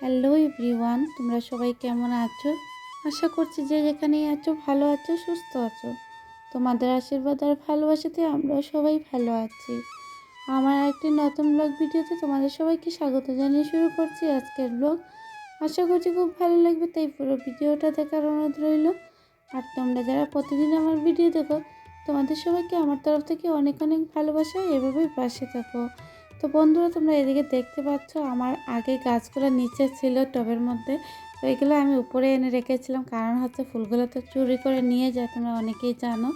Hello everyone, তোমরা সবাই কেমন আছো? আশা করছি যে যেখানেই আছো ভালো আছো, সুস্থ আছো। তোমাদের আশীর্বাদ আর ভালোবাসাতে আমরা সবাই ভালো আছি। আমার একটি নতুন ব্লগ ভিডিওতে তোমাদের সবাইকে স্বাগত জানিয়ে শুরু করছি আজকের ব্লগ আশা করছি খুব ভালো লাগবে, তাই পুরো ভিডিওটা দেখার অনুরোধ রইল। আর তোমরা যারা প্রতিদিন আমার ভিডিও দেখো, তোমাদের সবাইকে আমার তরফ থেকে অনেক অনেক ভালোবাসা। এভাবেই পাশে থাকো। তো বন্ধুরা, তোমরা এদিকে দেখতে পাচ্ছ আমার আগে গাছগুলো নিচে ছিল টবের মধ্যে। তো এগুলো আমি উপরে এনে রেখেছিলাম। কারণ হচ্ছে ফুলগুলো তো চুরি করে নিয়ে যায়, তোমরা অনেকেই জানো।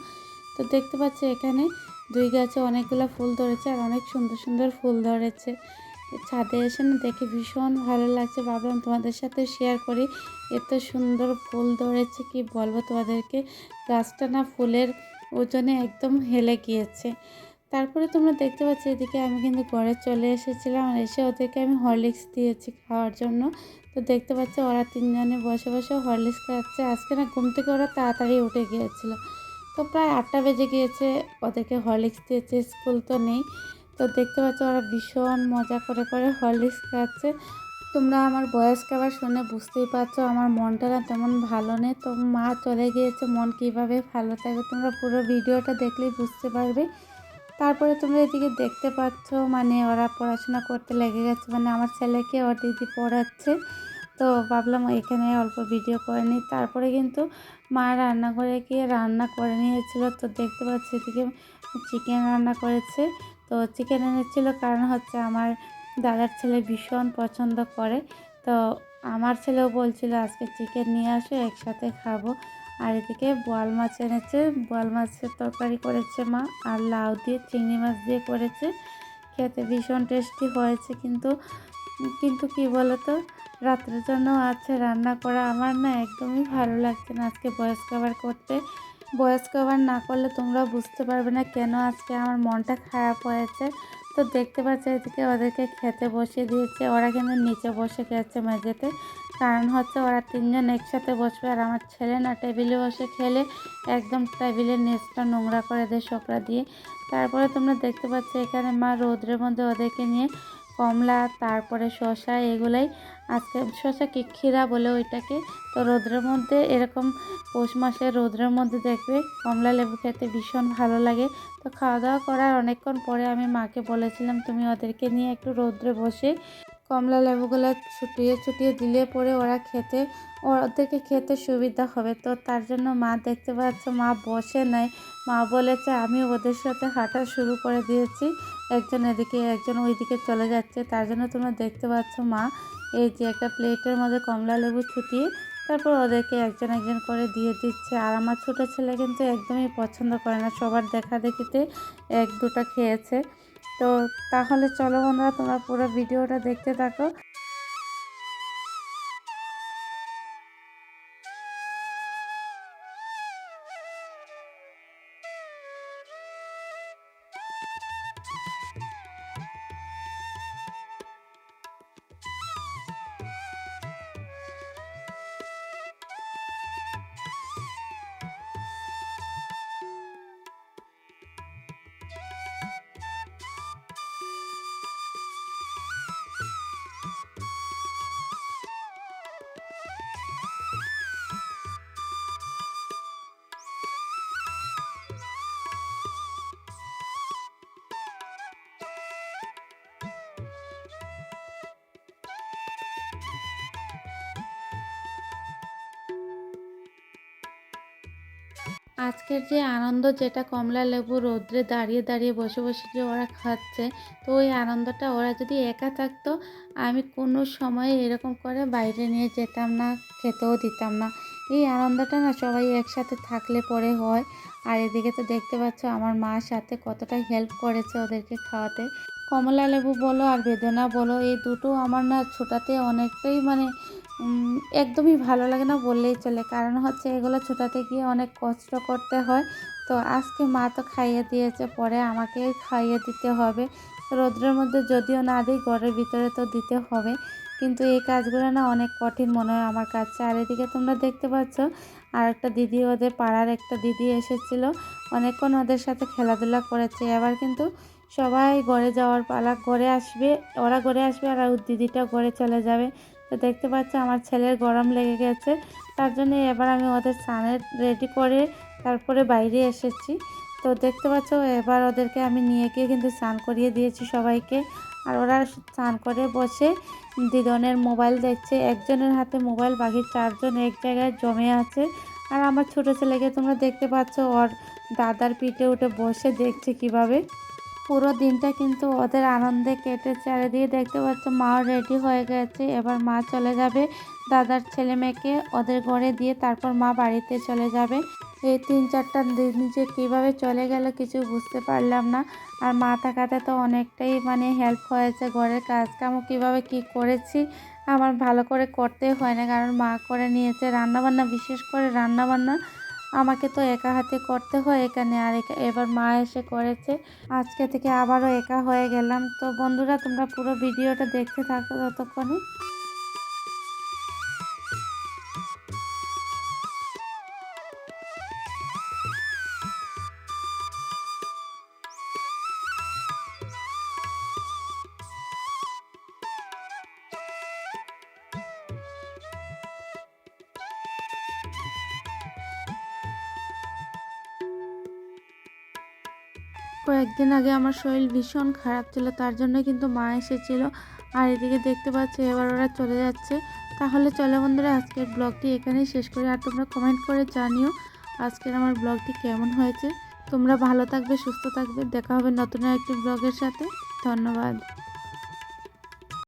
তো দেখতে পাচ্ছ এখানে দুই গাছে অনেকগুলো ফুল ধরেছে আর অনেক সুন্দর সুন্দর ফুল ধরেছে। ছাদে এসে না দেখে ভীষণ ভালো লাগছে। ভাবলাম তোমাদের সাথে শেয়ার করি। এত সুন্দর ফুল ধরেছে, কি বলব তোমাদেরকে? গাছটা না ফুলের ওজনে একদম হেলে গিয়েছে। তারপরে তোমরা দেখতে পাচ্ছ এদিকে আমি কিন্তু ঘরে চলে এসেছিলাম আর এসে ওদেরকে আমি হরলিক্স দিয়েছি খাওয়ার জন্য। তো দেখতে পাচ্ছ ওরা তিনজনে বসে বসে হরলিক্স খাচ্ছে। আজকে না ঘুম থেকে ওরা তাড়াতাড়ি উঠে গিয়েছিল। তো প্রায় আটটা বেজে গিয়েছে, ওদেরকে হরলিক্স দিয়েছে, স্কুল তো নেই। তো দেখতে পাচ্ছ ওরা ভীষণ মজা করে করে হরলিক্স খাচ্ছে। তোমরা আমার বয়স খাবার শুনে বুঝতেই পারছ, আমার মনটা না তেমন ভালো নেই। তো মা চলে গিয়েছে, মন কীভাবে ভালো থাকে তোমরা পুরো ভিডিওটা দেখলেই বুঝতে পারবে। তারপরে তোমরা এদিকে দেখতে পাচ্ছ মানে ওরা পড়াশোনা করতে লেগে গেছে। মানে আমার ছেলেকে ওর দিদি পড়াচ্ছে। তো ভাবলাম এখানে অল্প ভিডিও করে নিই। তারপরে কিন্তু মা রান্নাঘরে গিয়ে রান্না করে নিয়েছিল। তো দেখতে পাচ্ছি এদিকে চিকেন রান্না করেছে। তো চিকেন এনেছিল কারণ হচ্ছে আমার দাদার ছেলে ভীষণ পছন্দ করে। তো আমার ছেলেও বলছিল, আজকে চিকেন নিয়ে আসো, একসাথে খাব। আর এদিকে বোয়াল মাছ এনেছে। বোয়াল মাছের তরকারি করেছে মা আর লাউ দিয়ে, চিংড়ি মাছ দিয়ে করেছে। খেতে ভীষণ টেস্টি হয়েছে কিন্তু কিন্তু কি বলতো? রাত্রের জন্য আছে রান্না করা। আমার না একদমই ভালো লাগছে না আজকে বয়স খাবার করতে। বয়স খাবার না করলে তোমরা বুঝতে পারবে না কেন আজকে আমার মনটা খারাপ হয়েছে। তো দেখতে পাচ্ছে এদিকে ওদেরকে খেতে বসিয়ে দিয়েছে। ওরা কিন্তু নিচে বসে খেয়েছে মেঝেতে। কারণ হচ্ছে ওরা তিনজন একসাথে বসবে আর আমার ছেলে না টেবিলে বসে খেলে, একদম টেবিলের নেচটা নোংরা করে দেয় শোকরা দিয়ে। তারপরে তোমরা দেখতে পাচ্ছ এখানে মা রৌদ্রের মধ্যে ওদেরকে নিয়ে কমলা, তারপরে শশা, এগুলাই আজকে শশা কিক্ষিরা বলে ওইটাকে। তো রোদ্রের মধ্যে এরকম পৌষ মাসে রোদ্রের মধ্যে দেখবে কমলা লেবু খেতে ভীষণ ভালো লাগে। তো খাওয়া দাওয়া করার অনেকক্ষণ পরে আমি মাকে বলেছিলাম, তুমি ওদেরকে নিয়ে একটু রোদ্রে বসে কমলা লেবুগুলো ছুটিয়ে ছুটিয়ে দিলে পরে ওরা খেতে, ওদেরকে খেতে সুবিধা হবে। তো তার জন্য মা দেখতে পাচ্ছ মা বসে নাই। মা বলেছে, আমি ওদের সাথে হাঁটা শুরু করে দিয়েছি। একজন এদিকে, একজন ওইদিকে চলে যাচ্ছে। তার জন্য তোমরা দেখতে পাচ্ছ মা, এই যে একটা প্লেটের মধ্যে কমলা লেবু ছুটিয়ে তারপর ওদেরকে একজন একজন করে দিয়ে দিচ্ছে। আর আমার ছোটো ছেলে কিন্তু একদমই পছন্দ করে না। সবার দেখা দেখিতে এক দুটা খেয়েছে। তো তাহলে চলো বন্ধুরা তোমরা পুরো ভিডিওটা দেখতে থাকো। আজকের যে আনন্দ যেটা কমলা লেবু রোদ্রে দাঁড়িয়ে দাঁড়িয়ে বসে বসে যে ওরা খাচ্ছে, তো ওই আনন্দটা ওরা যদি একা থাকতো, আমি কোনো সময় এরকম করে বাইরে নিয়ে যেতাম না, খেতেও দিতাম না। এই আনন্দটা না সবাই একসাথে থাকলে পরে হয়। আর এদিকে তো দেখতে পাচ্ছ আমার মার সাথে কতটা হেল্প করেছে ওদেরকে খাওয়াতে। কমলা লেবু বলো আর বেদনা বলো, এই দুটো আমার না ছোটাতে অনেকটাই মানে একদমই ভালো লাগে না বললেই চলে। কারণ হচ্ছে এগুলো ছোটাতে গিয়ে অনেক কষ্ট করতে হয়। তো আজকে মা তো খাইয়ে দিয়েছে, পরে আমাকে খাইয়ে দিতে হবে। রোদ্রের মধ্যে যদিও না দিই, ঘরের ভিতরে তো দিতে হবে। কিন্তু এই কাজগুলো না অনেক কঠিন মনে হয় আমার কাছে। আর এদিকে তোমরা দেখতে পাচ্ছ আর একটা দিদি ওদের পাড়ার একটা দিদি এসেছিল। অনেকক্ষণ ওদের সাথে খেলাধুলা করেছে। এবার কিন্তু সবাই ঘরে যাওয়ার পালা, ঘরে আসবে, ওরা ঘরে আসবে আর দিদিটা ঘরে চলে যাবে। তো দেখতে পাচ্ছ আমার ছেলের গরম লেগে গেছে। তার জন্য এবার আমি ওদের স্নানের রেডি করে তারপরে বাইরে এসেছি। তো দেখতে পাচ্ছ এবার ওদেরকে আমি নিয়ে গিয়ে কিন্তু স্নান করিয়ে দিয়েছি সবাইকে। আর ওরা স্নান করে বসে দিদনের মোবাইল দেখছে। একজনের হাতে মোবাইল, বাকি চারজন এক জায়গায় জমে আছে। আর আমার ছোট ছেলেকে তোমরা দেখতে পাচ্ছ, ওর দাদার পিঠে উঠে বসে দেখছে কীভাবে। পুরো দিনটা কিন্তু ওদের আনন্দে কেটে চারিদিকে দেখতে পাচ্ছ, মাও রেডি হয়ে গেছে। এবার মা চলে যাবে দাদার ছেলে মেয়েকে ওদের ঘরে দিয়ে, তারপর মা বাড়িতে চলে যাবে। এই তিন চারটা দিন যে কীভাবে চলে গেল কিছু বুঝতে পারলাম না। আর মা থাকাতে তো অনেকটাই মানে হেল্প হয়েছে ঘরের কাজকামও কীভাবে কি করেছি আমার ভালো করে করতে হয় না। কারণ মা করে নিয়েছে রান্নাবান্না, বিশেষ করে রান্নাবান্না। আমাকে তো একা হাতে করতে হয় এখানে। আর এবার মা এসে করেছে। আজকে থেকে আবারও একা হয়ে গেলাম। তো বন্ধুরা, তোমরা পুরো ভিডিওটা দেখতে থাকো ততক্ষণে। কয়েকদিন আগে আমার শরীর ভীষণ খারাপ ছিল, তার জন্য কিন্তু মা এসেছিল। আর এদিকে দেখতে পাচ্ছি, এবার ওরা চলে যাচ্ছে। তাহলে চলে বন্ধুরা, আজকের ব্লগটি এখানেই শেষ করি। আর তোমরা কমেন্ট করে জানিও আজকের আমার ব্লগটি কেমন হয়েছে। তোমরা ভালো থাকবে, সুস্থ থাকবে। দেখা হবে নতুন একটি ব্লগের সাথে। ধন্যবাদ।